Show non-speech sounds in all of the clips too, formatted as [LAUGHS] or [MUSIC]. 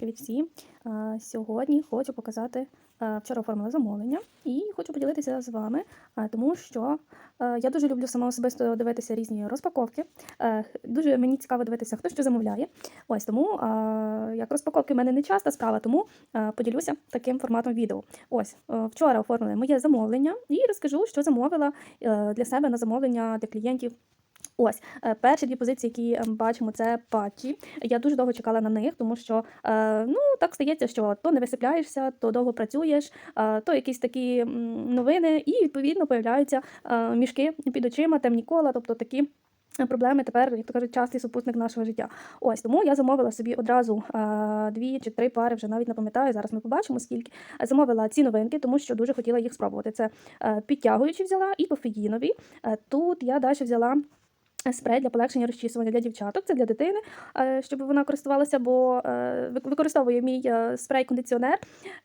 Привіт всім! Сьогодні хочу показати, вчора оформила замовлення і хочу поділитися з вами, тому що я дуже люблю сама особисто дивитися різні розпаковки. Дуже мені цікаво дивитися, хто що замовляє. Ось тому як розпаковки в мене не часта справа, тому поділюся таким форматом відео. Ось вчора оформили моє замовлення і розкажу, що замовила е, для себе на замовлення для клієнтів. Ось е, перші дві позиції, які е, бачимо, це патчі. Я дуже довго чекала на них, тому що е, ну так стається, що то не висипляєшся, то довго працюєш, то якісь такі новини, і відповідно появляються мішки під очима, темні кола, тобто такі. Проблеми тепер, як то кажуть, частий супутник нашого життя. Ось тому я замовила собі одразу е, дві чи три пари, вже навіть не пам'ятаю. Зараз ми побачимо скільки. Замовила ці новинки, тому що дуже хотіла їх спробувати. Це е, підтягуючі взяла і кофеїнові. Е, тут я далі взяла Спрей для полегшення розчісування для дівчаток, це для дитини, е, щоб вона користувалася, бо е, використовує мій е, спрей-кондиціонер,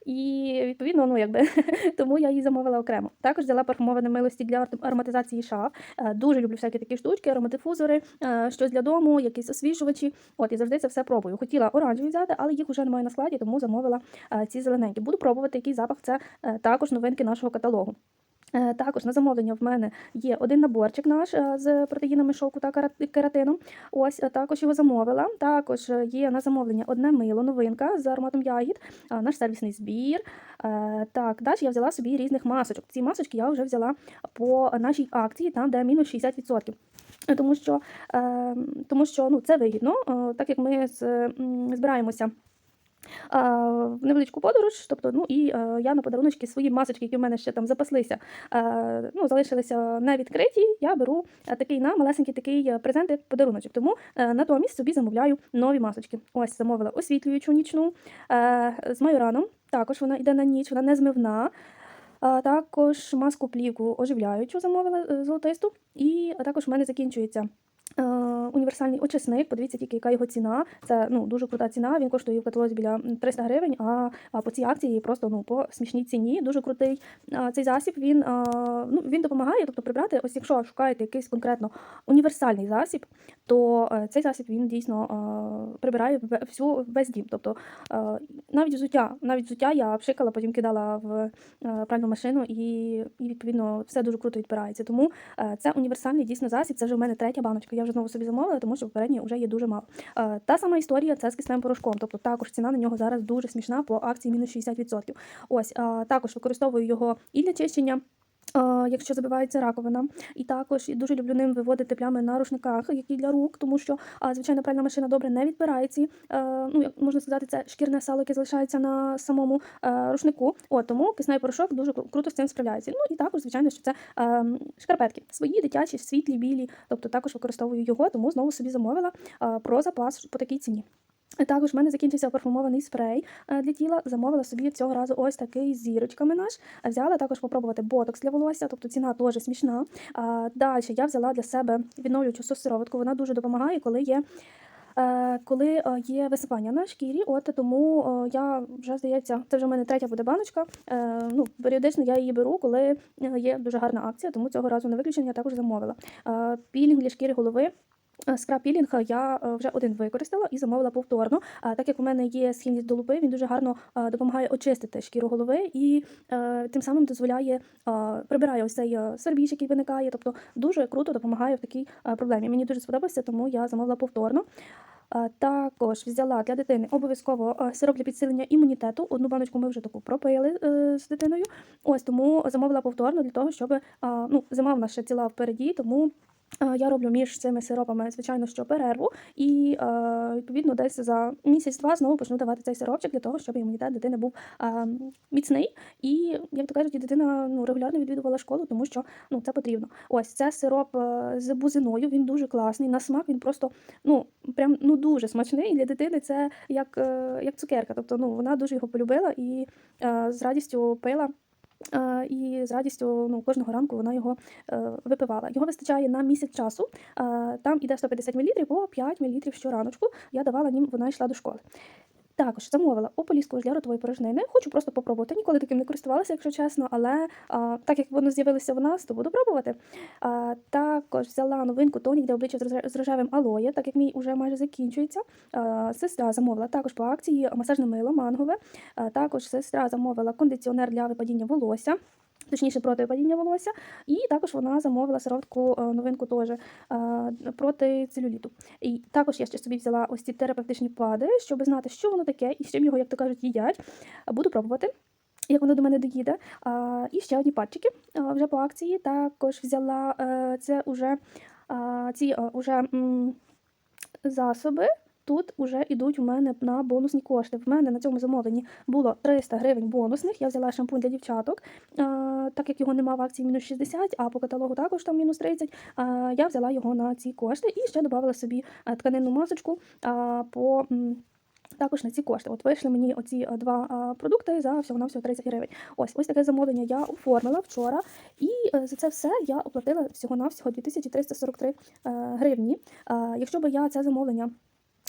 і відповідно, ну якби [LAUGHS] тому я її замовила окремо. Також взяла парфумовані милості для ароматизації шаф. Дуже люблю всякі такі штучки, ароматифузори, щось для дому, якісь освіжувачі. От і завжди це все пробую. Хотіла оранжеві взяти, але їх вже немає на складі, тому замовила ці зелененькі. Буду пробувати, який запах. Це також новинки нашого каталогу. Е, Також на замовлення в мене є один наборчик наш е, з протеїнами шовку та кера- кератином. Ось е, також його замовила. Також є на замовлення одне мило, новинка з ароматом ягід, наш сервісний збір. Так, далі я взяла собі різних масочок. Ці масочки я вже взяла по нашій акції, там де мінус 60%. Е, Тому що, е, тому що ну, це вигідно, так як ми збираємося невеличку подорож. Тобто, ну і я на подаруночки свої масочки, які в мене ще там запаслися, ну, залишилися не відкриті. Я беру такий на малесенький такий е, презент подаруночок. Тому е, натомість собі замовляю нові масочки. Ось замовила освітлюючу нічну е, з майораном. Також вона йде на ніч, вона не змивна. Також маску плівку оживляючу замовила золотисту. І також в мене закінчується універсальний очисник. Подивіться тільки, яка його ціна. Це ну, дуже крута ціна. Він коштує в каталозі біля 300 гривень, а, по цій акції просто ну, по смішній ціні. Дуже крутий цей засіб. Він, ну, він допомагає, тобто прибрати, ось якщо шукаєте якийсь конкретно універсальний засіб, то е, цей засіб він дійсно прибирає всю весь дім. Тобто е, навіть взуття, навіть взуття я пшикала, потім кидала в е, пральну машину, і, і відповідно все дуже круто відпирається. Тому е, це універсальний дійсно засіб. Це вже в мене третя баночка. Я вже знову собі замовила, тому що попередньої вже є дуже мало. Е, Та сама історія це з кисневим порошком. Тобто також ціна на нього зараз дуже смішна по акції мінус 60%. Ось е, також використовую його і для чищення. Якщо забивається раковина, і також я дуже люблю ним виводити плями на рушниках, які для рук, тому що звичайно пральна машина добре не відбирає ці, е, ну як можна сказати, це шкірне сало, яке залишається на самому рушнику. От тому кисневий порошок дуже круто з цим справляється. Ну і також, звичайно, що це шкарпетки свої дитячі, світлі, білі. Тобто також використовую його, тому знову собі замовила про запас по такій ціні. Також в мене закінчився парфумований спрей е, для тіла. Замовила собі цього разу ось такий з зірочками наш. Взяла також попробувати ботокс для волосся, тобто ціна теж смішна. Далі я взяла для себе відновлюючу сироватку. Вона дуже допомагає, коли є. е, Коли е, є висипання на шкірі, от тому е, я вже здається, це вже в мене третя буде баночка. Е, Ну, періодично я її беру, коли е, є дуже гарна акція, тому цього разу на виключення я також замовила. Е, Пілінг для шкіри голови. Е, Скраб пілінг я е, вже один використала і замовила повторно. Так як у мене є схильність до лупи, він дуже гарно е, допомагає очистити шкіру голови і е, тим самим дозволяє е, прибирає ось цей е, свербіж, який виникає. Тобто дуже круто допомагає в такій е, проблемі. Мені дуже сподобався, тому я замовила повторно. Е, Також взяла для дитини обов'язково е, сироп для підсилення імунітету. Одну баночку ми вже таку пропили е, з дитиною. Ось тому замовила повторно для того, щоб е, ну, зима в нас ще ціла впереді, тому. Е, Я роблю між цими сиропами, звичайно, що перерву, і е, відповідно десь за місяць-два знову почну давати цей сиропчик для того, щоб імунітет дитини був е, міцний. І, як то кажуть, дитина ну, регулярно відвідувала школу, тому що ну, це потрібно. Ось це сироп з бузиною, він дуже класний. На смак він просто ну, прям ну, дуже смачний. І для дитини це як, як цукерка. Тобто ну, вона дуже його полюбила і з радістю пила. Е, І з радістю ну, кожного ранку вона його е, випивала. Його вистачає на місяць часу. Е, Там іде 150 мл, по 5 мл щораночку. Я давала їм, вона йшла до школи. Також замовила ополіску для ротової порожнини. Хочу просто попробувати. Ніколи таким не користувалася, якщо чесно, але а, так як воно з'явилося в нас, то буду пробувати. А, також взяла новинку тонік для обличчя з рожевим алоє, так як мій уже майже закінчується. А, сестра замовила також по акції масажне мило мангове. А, також сестра замовила кондиціонер для випадіння волосся. Точніше, проти випадіння волосся, і також вона замовила сироватку е, новинку теж е, проти целюліту. І також я ще собі взяла ось ці терапевтичні пади, щоб знати, що воно таке і з чим його, як то кажуть, їдять. Буду пробувати. Як воно до мене доїде. А, і ще одні патчики а, вже по акції. Також взяла е, це уже ці е, уже засоби. Тут вже йдуть у мене на бонусні кошти. В мене на цьому замовленні було 300 гривень бонусних. Я взяла шампунь для дівчаток, так як його нема в акції мінус 60, а по каталогу також там мінус 30. А, я взяла його на ці кошти і ще додала собі тканинну масочку по. також на ці кошти. От вийшли мені оці два а, продукти за всього на всього 30 гривень. Ось ось таке замовлення я оформила вчора, і е, за це все я оплатила всього на всього 2343 е, гривні. Е, Якщо б я це замовлення.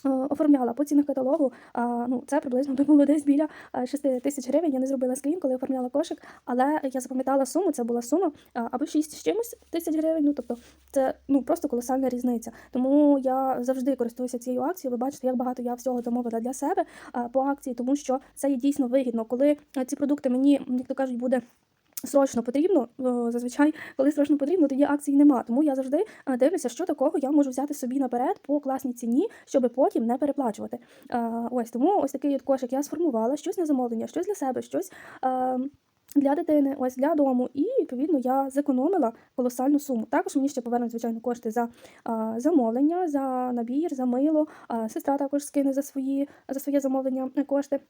Е, Оформляла по цінах каталогу, а, ну це приблизно [LAUGHS] було десь біля 6 тисяч гривень. Я не зробила скрін, коли оформляла кошик, але я запам'ятала суму. Це була сума або 6 з чимось тисяч гривень. Ну тобто це ну просто колосальна різниця. Тому я завжди користуюся цією акцією. Ви бачите, як багато я всього замовила для себе по акції, тому що це є дійсно вигідно. Коли ці продукти мені, як то кажуть, буде. Срочно потрібно, зазвичай, коли срочно потрібно, тоді акцій нема. Тому я завжди дивлюся, що такого я можу взяти собі наперед по класній ціні, щоб потім не переплачувати. Ось тому ось такий от кошик я сформувала, щось на замовлення, щось для себе, щось. Для дитини, ось для дому, і відповідно я зекономила колосальну суму. Також мені ще повернуть, звичайно, кошти за а, замовлення, за набір, за мило. А, сестра також скине за свої за своє замовлення е, кошти.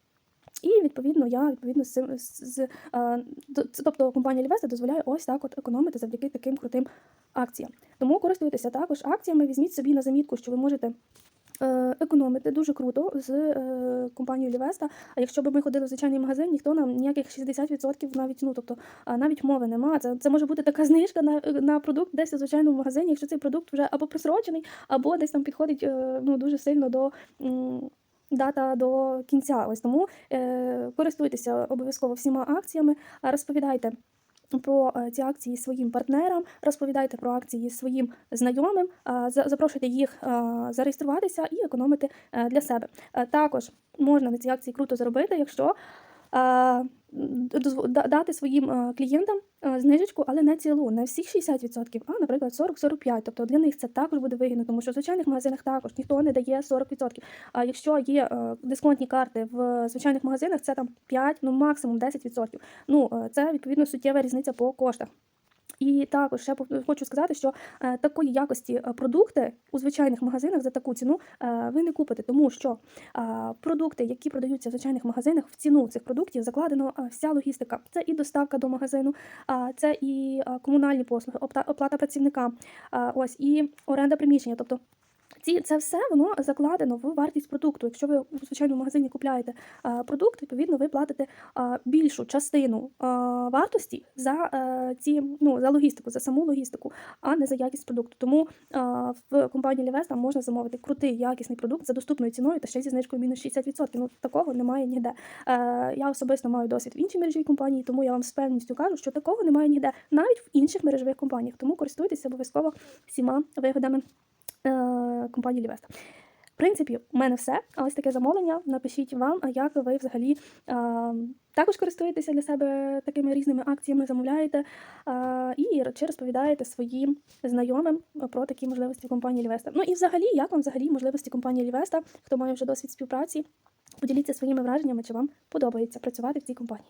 І відповідно я відповідно з цим з, а, тобто компанія Лівеста дозволяє ось так от економити завдяки таким крутим акціям. Тому користуйтеся також акціями, візьміть собі на замітку, що ви можете. е, Економити дуже круто з е, компанією Лівеста. А якщо б ми ходили в звичайний магазин, ніхто нам ніяких 60% навіть ну тобто навіть мови нема. Це, це може бути така [LAUGHS] знижка на, на продукт десь у звичайному магазині, якщо цей продукт вже або просрочений, або десь там підходить е, ну дуже сильно до. м, Дата до кінця. Ось тому е, користуйтеся обов'язково всіма акціями, розповідайте про е, ці акції своїм партнерам, розповідайте про акції своїм знайомим, запрошуйте їх зареєструватися і економити е, для себе. Е, Також можна на ці акції круто заробити, якщо дати своїм е, клієнтам е, знижечку, але не цілу, не всіх 60%, а, наприклад, 40-45%. Тобто для них це також буде вигідно, тому що в звичайних магазинах також ніхто не дає 40%. А якщо є е, дисконтні карти в звичайних магазинах, це там 5, ну максимум 10%. Ну, це відповідно суттєва різниця по коштах. І також ще хочу сказати, що е, такої якості е, продукти у звичайних магазинах за таку ціну е, ви не купите, тому що продукти, які продаються в звичайних магазинах, в ціну цих продуктів закладено вся логістика. Це і доставка до магазину, це і комунальні послуги, оплата працівникам, ось і оренда приміщення. Тобто ці, це все воно закладено в вартість продукту. Якщо ви у звичайному магазині купляєте продукт, відповідно ви платите більшу частину вартості за е, ці ну за логістику, за саму логістику, а не за якість продукту. Тому в компанії Лівеста можна замовити крутий якісний продукт за доступною ціною та ще зі знижкою мінус 60%. Ну такого немає ніде. Е, я особисто маю досвід в іншій мережевій компанії, тому я вам з певністю кажу, що такого немає ніде, навіть в інших мережевих компаніях. Тому користуйтеся обов'язково всіма вигодами компанії Лівеста. В принципі, у мене все. А ось таке замовлення. Напишіть вам, а як ви взагалі е, також користуєтеся для себе такими різними акціями, замовляєте е, і чи розповідаєте своїм знайомим про такі можливості компанії Лівеста. Ну і взагалі, як вам взагалі можливості компанії Лівеста, хто має вже досвід співпраці, поділіться своїми враженнями, чи вам подобається працювати в цій компанії.